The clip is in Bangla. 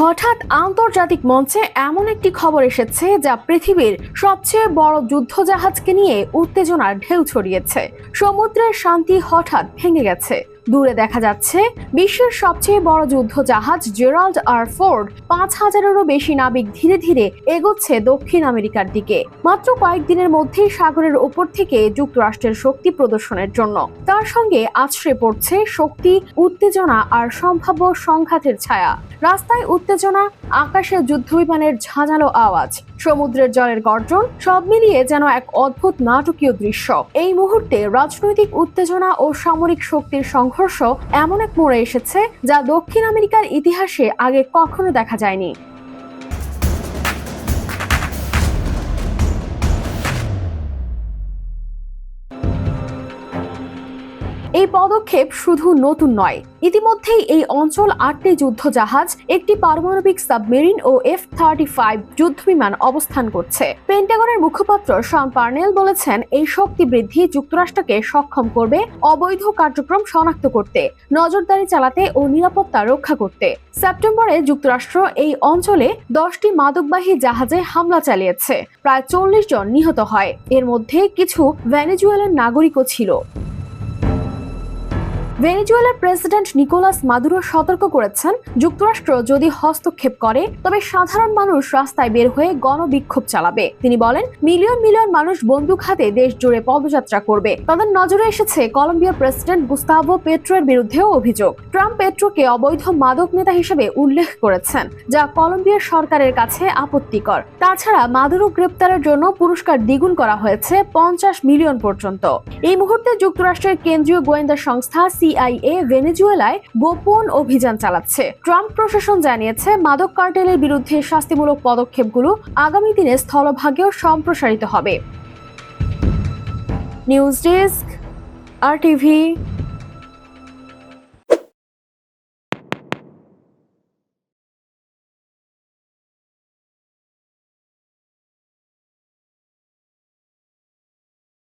হঠাৎ আন্তর্জাতিক মঞ্চে এমন একটি খবর এসেছে যা পৃথিবীর সবচেয়ে বড় যুদ্ধজাহাজকে নিয়ে উত্তেজনার ঢেউ ছড়িয়েছে। সমুদ্রের শান্তি হঠাৎ ভেঙে গেছে। দূরে দেখা যাচ্ছে। বিশ্বের সবচেয়ে বড় যুদ্ধজাহাজ জেরাল্ড আর ফোর্ড পাঁচ হাজারেরও বেশি নাবিক ধীরে ধীরে এগোচ্ছে দক্ষিণ আমেরিকার দিকে। মাত্র কয়েকদিনের মধ্যেই সাগরের ওপর থেকে যুক্তরাষ্ট্রের শক্তি প্রদর্শনের জন্য। তার সঙ্গে আছড়ে পড়ছে শক্তি, উত্তেজনা আর সম্ভাব্য সংঘাতের ছায়া। রাস্তায় উত্তেজনা, আকাশে যুদ্ধবিমানের ঝাঁঝালো আওয়াজ, সমুদ্রের জলের গর্জন, সব মিলিয়ে যেন এক অদ্ভুত নাটকীয় দৃশ্য। এই মুহূর্তে রাজনৈতিক উত্তেজনা ও সামরিক শক্তির সংঘর্ষ এমন এক মোড়ে এসেছে যা দক্ষিণ আমেরিকার ইতিহাসে আগে কখনো দেখা যায়নি। এই পদক্ষেপ শুধু নতুন নয়। ইতিমধ্যেই এই অঞ্চল আটটি যুদ্ধজাহাজ, একটি পারমাণবিক সাবমেরিন ও এফ থার্টি ফাইভ যুদ্ধবিমান অবস্থান করছে। পেন্টাগনের মুখপাত্র শন পার্নেল বলেছেন, এই শক্তি বৃদ্ধি যুক্তরাষ্ট্রকে সক্ষম করবে অবৈধ কার্যক্রম শনাক্ত করতে, নজরদারি চালাতে ও নিরাপত্তা রক্ষা করতে। সেপ্টেম্বরে যুক্তরাষ্ট্র এই অঞ্চলে দশটি মাদকবাহী জাহাজে হামলা চালিয়েছে। প্রায় চল্লিশ জন নিহত হয়। এর মধ্যে কিছু ভেনেজুয়েলার নাগরিকও ছিল। ভেনেজুয়েলার প্রেসিডেন্ট নিকোলাস মাদুরো সতর্ক করেছেন, যুক্তরাষ্ট্র যদি হস্তক্ষেপ করে, তবে সাধারণ মানুষ রাস্তায় বের হয়ে গণবিক্ষোভ চালাবে। তিনি বলেন, মিলিয়ন মিলিয়ন মানুষ বন্দুক হাতে দেশ জুড়ে পদযাত্রা করবে। তাদের নজরে এসেছে কলম্বিয়ার প্রেসিডেন্ট গুস্তাভো পেট্রোর বিরুদ্ধেও অভিযোগ। ট্রাম্প পেট্রোকে অবৈধ মাদক নেতা হিসেবে উল্লেখ করেছেন, যা কলম্বিয়ার সরকারের কাছে আপত্তিকর। তাছাড়া মাদুরো গ্রেপ্তারের জন্য পুরস্কার দ্বিগুণ করা হয়েছে পঞ্চাশ মিলিয়ন পর্যন্ত। এই মুহূর্তে যুক্তরাষ্ট্রের কেন্দ্রীয় গোয়েন্দা সংস্থা সিআইএ ভেনেজুয়েলায় গোপন অভিযান চালাচ্ছে। ট্রাম্প প্রশাসন জানিয়েছে, মাদক কার্টেলের বিরুদ্ধে শাস্তিমূলক পদক্ষেপগুলো আগামী দিনে স্থলভাগেও সম্প্রসারিত হবে। নিউজ ডেস্ক, আর টিভি